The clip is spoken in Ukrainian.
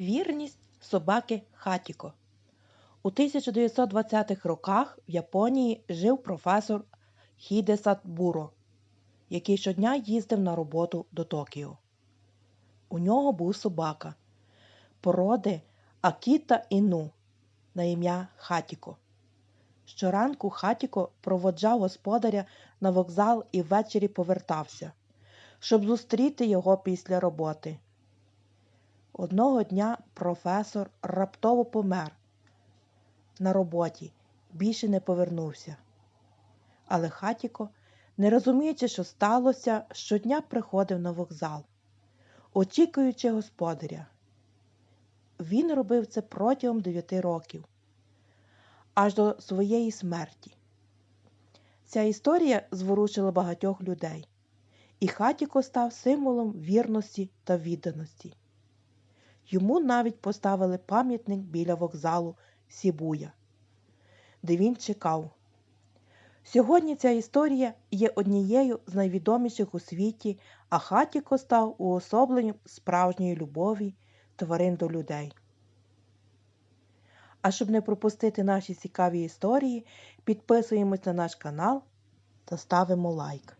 Вірність собаки Хатіко. У 1920-х роках в Японії жив професор Хідесат Буро, який щодня їздив на роботу до Токіо. У нього був собака породи Акіта Іну на ім'я Хатіко. Щоранку Хатіко проводжав господаря на вокзал і ввечері повертався, щоб зустріти його після роботи. Одного дня професор раптово помер на роботі, більше не повернувся. Але Хатіко, не розуміючи, що сталося, щодня приходив на вокзал, очікуючи господаря. Він робив це протягом дев'яти років, аж до своєї смерті. Ця історія зворушила багатьох людей, і Хатіко став символом вірності та відданості. Йому навіть поставили пам'ятник біля вокзалу Сібуя, де він чекав. Сьогодні ця історія є однією з найвідоміших у світі, а Хатіко став уособленням справжньої любові тварин до людей. А щоб не пропустити наші цікаві історії, підписуємось на наш канал та ставимо лайк.